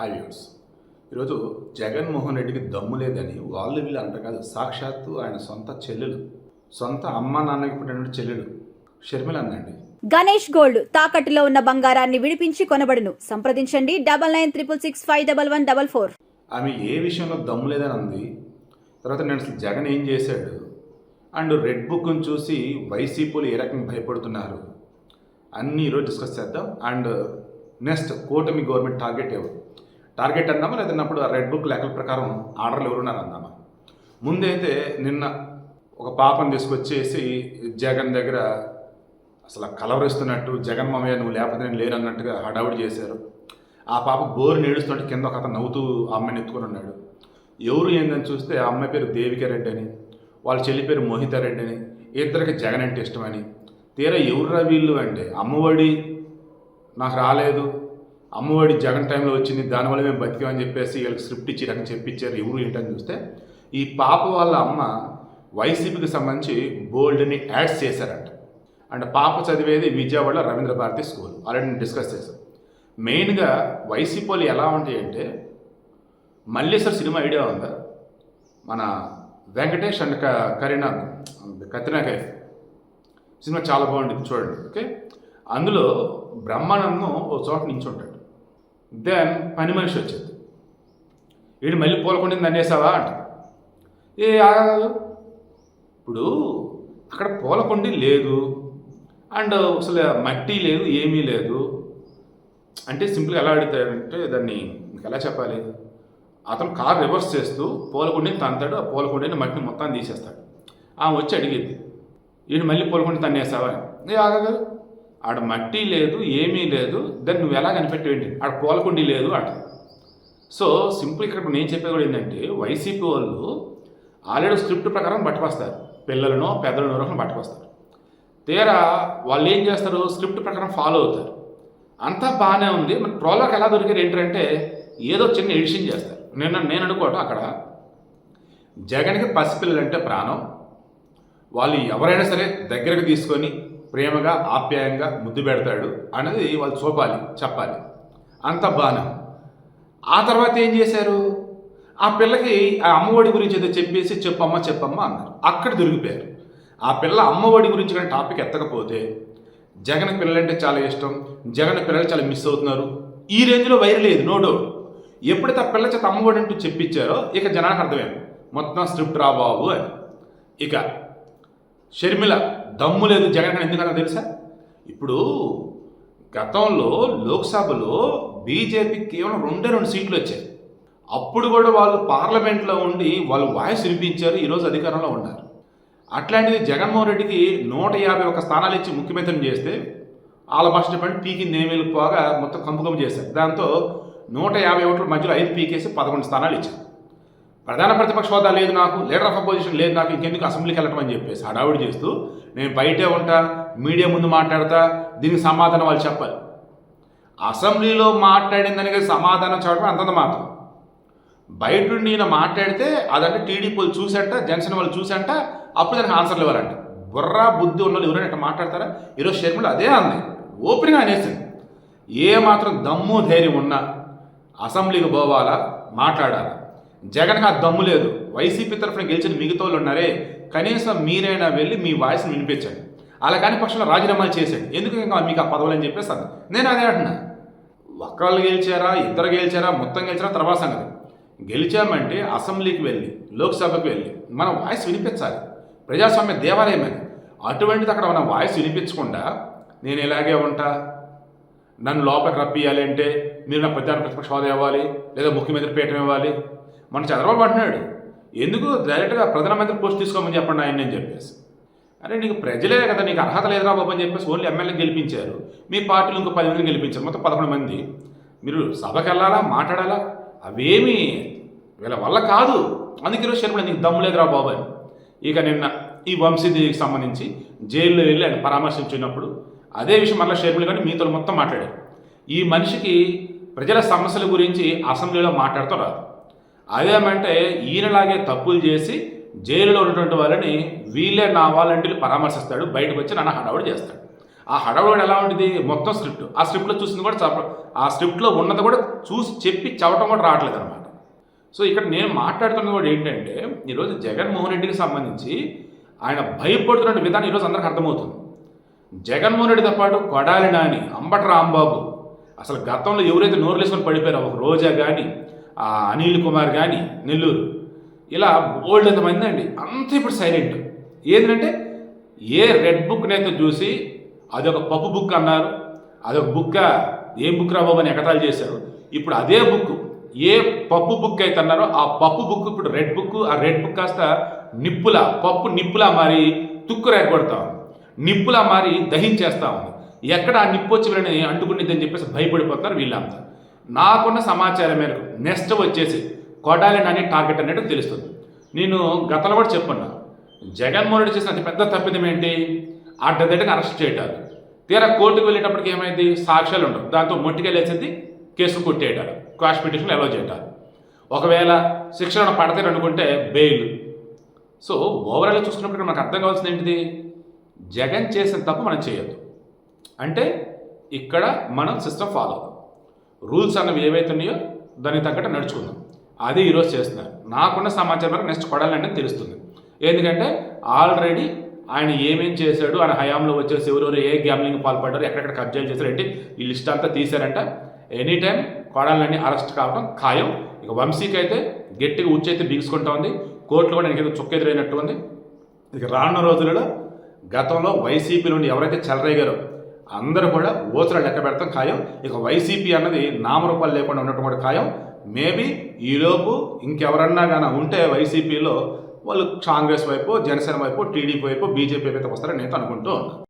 Hi viewers ఈరోజు జగన్మోహన్ రెడ్డికి దమ్ము లేదని వాళ్ళు వీళ్ళు అంటారు కాదు సాక్షాత్తు ఆయన సొంత చెల్లెలు. సొంత అమ్మ నాన్నకి పుట్టిన చెల్లెలు. షర్మిల అందండి. గణేష్ గోల్డ్ తాకట్టులో ఉన్న బంగారాన్ని విడిపించి కొనబడును. సంప్రదించండి double nine triple six five double one double four. ఆమె ఏ విషయంలో దమ్ము లేదని అంది? తర్వాత నేను అసలు జగన్ ఏం చేశాడు? అండ్ రెడ్ బుక్ను చూసి వైసీపీలు ఏ రకంగా భయపడుతున్నారు? అన్నీ ఈరోజు డిస్కస్ చేద్దాం. అండ్ నెక్స్ట్ కూటమి గవర్నమెంట్ టార్గెట్ ఎవరు? టార్గెట్ అందామా? లేదన్నప్పుడు ఆ రెడ్ బుక్ లెక్కల ప్రకారం ఆర్డర్లు ఎవరున్నారు అందామా ముందైతే నిన్న ఒక పాపను తీసుకొచ్చేసి జగన్ దగ్గర అసలు కలవరిస్తున్నట్టు జగన్ మామయ్య నువ్వు లేకపోతే నేను లేనన్నట్టుగా హడావుడి చేశారు. ఆ పాప బోరు నేడుస్తుంటే కింద ఒక అతను నవ్వుతూ ఆ అమ్మాయిని ఎత్తుకొని ఉన్నాడు. ఎవరు ఏందని చూస్తే ఆ అమ్మాయి పేరు దేవిక రెడ్డి అని వాళ్ళ చెల్లి పేరు మోహిత రెడ్డి అని ఇద్దరికి జగన్ అంటే ఇష్టమని. తీరా ఎవరురా వీళ్ళు అంటే? అమ్మఒడి నాకు రాలేదు. అమ్మఒడి జగన్ టైంలో వచ్చింది దానివల్ల మేము బతికామని చెప్పేసి వీళ్ళకి స్క్రిప్ట్ ఇచ్చి అని చెప్పించారు ఎవరు ఏంటని చూస్తే ఈ పాప వాళ్ళ అమ్మ వైసీపీకి సంబంధించి బోల్డ్ని యాడ్స్ చేశారంట. అండ్ పాప చదివేది విజయవాడలో రవీంద్ర భారతి స్కూల్. ఆల్రెడీ నేను డిస్కస్ చేశాను. మెయిన్గా వైసీపీ వాళ్ళు ఎలా ఉంటాయంటే మల్లేశ్వర్ సినిమా ఐడియా ఉందా? మన వెంకటేష్ అండ్ క- కరీనా కత్రినా కైఫ్. సినిమా చాలా బాగుంటుంది చూడండి ఓకే? అందులో బ్రహ్మానందం ఓ చోట నించుంటాడు. దెన్ పని మనిషి వచ్చింది వీడు మళ్ళీ పూలకొండింది అనేసావా అంట ఏ ఆగదు ఇప్పుడు అక్కడ పూలకొండి లేదు. అండ్ అసలు మట్టి లేదు ఏమీ లేదు. అంటే సింపుల్గా ఎలా అడుగుతాడంటే దాన్ని మీకు ఎలా చెప్పాలి? అతను కార్ రివర్స్ చేస్తూ పూలకొండిని తంతాడు ఆ పూలకొండిని మట్టిని మొత్తం తీసేస్తాడు. ఆమె వచ్చి అడిగింది ఈయన మళ్ళీ పూలకొండి తన్నేసావా ఏ ఆగదు ఆడ మట్టి లేదు ఏమీ లేదు దాన్ని నువ్వు ఎలా కనిపెట్టేంటి ఆడ కోలకుండి లేదు అట. సో సింపుల్ ఇక్కడ నేను చెప్పేది కూడా ఏంటంటే వైసీపీ వాళ్ళు ఆల్రెడీ స్క్రిప్ట్ ప్రకారం పట్టుకొస్తారు. పిల్లలను పెద్దలను ఎవరో పట్టుకొస్తారు. తీరా వాళ్ళు ఏం చేస్తారు? స్క్రిప్ట్ ప్రకారం ఫాలో అవుతారు. అంతా బాగానే ఉంది. మన ప్రోలోకి ఎలా దొరికారు ఏంటంటే ఏదో చిన్న ఎడిషన్ చేస్తారు. నేను నేను అనుకోవటం అక్కడ. జగన్కి పసిపిల్లలంటే ప్రాణం. వాళ్ళు ఎవరైనా సరే దగ్గరకు తీసుకొని ప్రేమగా ఆప్యాయంగా ముద్దు పెడతాడు అనేది వాళ్ళు చూపాలి చెప్పాలి. అంత బాగానే ఆ తర్వాత ఏం చేశారు? ఆ పిల్లకి ఆ అమ్మఒడి గురించి ఏదో చెప్పేసి చెప్పమ్మ చెప్పమ్మ అన్నారు. అక్కడ దొరికిపోయారు. ఆ పిల్ల అమ్మఒడి గురించి కానీ టాపిక్ ఎత్తకపోతే జగన్ పిల్లలంటే చాలా ఇష్టం. జగన్ పిల్లలు చాలా మిస్ అవుతున్నారు. ఈ రేంజ్లో వైర్ లేదు నో డౌట్. ఎప్పుడైతే ఆ పిల్ల చేత అమ్మఒడి అంటూ చెప్పించారో ఇక జనానికి అర్థమైంది. మొత్తం స్క్రిప్ట్ రా బాబు అని. ఇక షర్మిల దమ్ము లేదు జగన్ అని ఎందుకన్నా తెలుసా? ఇప్పుడు గతంలో లోక్సభలో బీజేపీ కేవలం రెండే రెండు సీట్లు వచ్చాయి. అప్పుడు కూడా వాళ్ళు పార్లమెంట్లో ఉండి వాళ్ళు వాయిస్ వినిపించారు ఈరోజు అధికారంలో ఉన్నారు. అట్లాంటిది జగన్మోహన్ రెడ్డికి నూట యాభై ఒక స్థానాలు ఇచ్చి ముఖ్యమంత్రిని చేస్తే వాళ్ళ భాష చెప్పండి పీకింది ఏమేలు పోగా మొత్తం కంపుకం చేశారు. దాంతో నూట యాభై ఓట్ల మధ్యలో ఐదు పీకేసి పదకొండు స్థానాలు ఇచ్చారు. ప్రధాన ప్రతిపక్ష హోదా లేదు నాకు లీడర్ ఆఫ్ అపోజిషన్ లేదు నాకు ఇంకెందుకు అసెంబ్లీకి వెళ్ళటం అని చెప్పేసి హడావుడి చేస్తూ నేను బయటే ఉంటా మీడియా ముందు మాట్లాడతా దీనికి సమాధానం వాళ్ళు చెప్పాలి. అసెంబ్లీలో మాట్లాడిందని సమాధానం చెప్పడం అంతంత మాత్రం. బయట నుండి ఈయన మాట్లాడితే అదంటే టీడీపీ వాళ్ళు చూసంట జనసేన వాళ్ళు చూసంట అప్పుడు దానికి ఆన్సర్లు ఇవ్వాలంట. బుర్రా బుద్ధి ఉన్న వాళ్ళు ఎవరైనా ఇట్లా మాట్లాడతారా? ఈరోజు షర్మిల అదే అంది. ఓపెన్గా అనేసింది. ఏ మాత్రం దమ్ము ధైర్యం ఉన్నా అసెంబ్లీకి పోవాలా? మాట్లాడాలా? జగన్కి ఆ దమ్ము లేదు. వైసీపీ తరఫున గెలిచిన మిగతా వాళ్ళు ఉన్నారే కనీసం మీరైనా వెళ్ళి మీ వాయిస్ని వినిపించండి. అలా కాని పక్షంలో రాజీనామాలు చేసేయండి. ఎందుకు ఇంకా మీకు ఆ పదవులు అని చెప్పేసి అన్న. నేను అదే అంటున్నా. ఒక్కళ్ళు గెలిచారా ఇద్దరు గెలిచారా మొత్తం గెలిచారా తర్వాత సంగతి. గెలిచామంటే అసెంబ్లీకి వెళ్ళి లోక్సభకు వెళ్ళి మన వాయిస్ వినిపించాలి. ప్రజాస్వామ్య దేవాలయం అని అటువంటిది అక్కడ మన వాయిస్ వినిపించకుండా నేను ఇలాగే ఉంటా? నన్ను లోపలికి రప్పియాలి అంటే మీరు నా ప్రధాన ప్రతిపక్ష హోదా ఇవ్వాలి లేదా ముఖ్యమంత్రి పీఠం ఇవ్వాలి? మన చంద్రబాబు అంటున్నాడు. ఎందుకు? డైరెక్ట్గా ప్రధానమంత్రి పోస్ట్ తీసుకోమని చెప్పండి ఆయన అని చెప్పేసి. అరే నీకు ప్రజలే కదా నీకు అర్హత లేదురా బాబు అని చెప్పేసి ఓన్లీ ఎమ్మెల్యే గెలిపించారు. మీ పార్టీలు ఇంకో పది మంది గెలిపించారు. మొత్తం పదకొండు మంది. మీరు సభకి వెళ్ళాలా మాట్లాడాలా? అవేమి వీళ్ళ వల్ల కాదు. అందుకే ఈరోజు శర్మల నీకు దమ్ము లేదురా బాబు అని. ఇక నిన్న ఈ వంశీదేవికి సంబంధించి జైల్లో వెళ్ళి ఆయన పరామర్శించినప్పుడు అదే విషయం మళ్ళీ షేర్మిల్ కానీ మీతో మొత్తం మాట్లాడారు. ఈ మనిషికి ప్రజల సమస్యల గురించి అసెంబ్లీలో మాట్లాడుతూ రాదు. అదేమంటే ఈయనలాగే తప్పులు చేసి జైలులో ఉన్నటువంటి వాళ్ళని వీళ్ళే నా వాలంటీర్లు పరామర్శిస్తాడు బయటకు వచ్చి నన్ను హడావుడు చేస్తాడు. ఆ హడావుడు ఎలా ఉంటుంది మొత్తం స్క్రిప్ట్. ఆ స్క్రిప్ట్లో చూసింది కూడా చప ఆ స్క్రిప్ట్లో ఉన్నది కూడా చూసి చెప్పి చవటం కూడా రావట్లేదు అనమాట సో ఇక్కడ నేను మాట్లాడుతున్నది కూడా ఏంటంటే ఈరోజు జగన్మోహన్ రెడ్డికి సంబంధించి ఆయన భయపడుతున్న విధానం ఈరోజు అందరికి అర్థమవుతుంది. జగన్మోహన్ రెడ్డితో పాటు కొడాలి నాని అంబట రాంబాబు అసలు గతంలో ఎవరైతే నోరులేసుకొని పడిపోయారో ఒక రోజా కానీ అనిల్ కుమార్ కానీ నెల్లూరు. ఇలా ఓల్డ్ ఎంతమంది అండి? అంత ఇప్పుడు సైలెంట్ ఏంటంటే ఏ రెడ్ బుక్నైతే చూసి అదొక పప్పు బుక్ అన్నారు అదొక బుక్క ఏం బుక్ రా అని ఎగతాళి చేశారు. ఇప్పుడు అదే బుక్ ఏ పప్పు బుక్ అయితే అన్నారో ఆ పప్పు బుక్ ఇప్పుడు రెడ్ బుక్ ఆ రెడ్ బుక్ కాస్త నిప్పులా పప్పు నిప్పులా మారి తుక్కు రేగొడతా ఉంది. నిప్పులా మారి దహించేస్తా ఉంది. ఎక్కడ ఆ నిప్పు వచ్చి వీళ్ళని అంటుకునిద్దని చెప్పేసి భయపడిపోతున్నారు వీళ్ళంతా. నాకున్న సమాచారం మేరకు నెక్స్ట్ వచ్చేసి కొడాలి నాని టార్గెట్ అనేది తెలుస్తుంది. నేను గతంలో కూడా చెప్పున్నా జగన్మోహన్ రెడ్డి చేసిన పెద్ద తప్పిదం ఏంటి? అడ్డదిడ్డగా అరెస్ట్ చేయటాలు. తీరా కోర్టుకు వెళ్ళేటప్పటికి ఏమైంది? సాక్ష్యాలు ఉండవు. దాంతో మొట్టికెళ్ళేసింది కేసు కొట్టేయటాలు. క్వాష్ పిటిషన్ అలౌ చేయటాలు. ఒకవేళ శిక్షణ పడతారు అనుకుంటే బెయిల్ సో ఓవరాల్గా చూసుకున్నప్పుడు మనకు అర్థం కావాల్సింది ఏంటిది? జగన్ చేసిన తప్పు మనం చేయొద్దు. అంటే ఇక్కడ మనం సిస్టమ్ ఫాలో అవుతాం. రూల్స్ అన్నవి ఏవైతే ఉన్నాయో దానికి తగ్గట్టు నడుచుకుందాం. అది ఈరోజు చేస్తున్నారు. నాకున్న సమాచారం మేరకు నెక్స్ట్ కొడాలంటే తెలుస్తుంది. ఎందుకంటే ఆల్రెడీ ఆయన ఏమేం చేశాడు ఆయన హయాంలో వచ్చేసి ఎవరెవరు ఏ గ్యామ్లింగ్ పాల్పడ్డారు ఎక్కడెక్కడ కబ్జాలు చేశారు ఏంటి ఈ లిస్ట్ అంతా తీశారంట. ఎనీ టైం కొడాలని అరెస్ట్ కావడం ఖాయం. ఇక వంశీకి అయితే గట్టిగా ఉచ్చైతే బిగుసుకుంటా ఉంది. కోర్టులో కూడా నీకేదో చుక్కెదురైనట్టు ఉంది. ఇక రానున్న రోజులలో గతంలో వైసీపీ నుండి ఎవరైతే చెలరేగారో అందరూ కూడా ఓసర లెక్క పెడతాం ఖాయం. ఇక వైసీపీ అన్నది నామరూపాలు లేకుండా ఉండటం కూడా ఖాయం. మేబీ ఈలోపు ఇంకెవరన్నా కానీ ఉంటే వైసీపీలో వాళ్ళు కాంగ్రెస్ వైపు జనసేన వైపు టీడీపీ వైపు బీజేపీ వైపు వస్తారని నేను అనుకుంటూ ఉన్నాను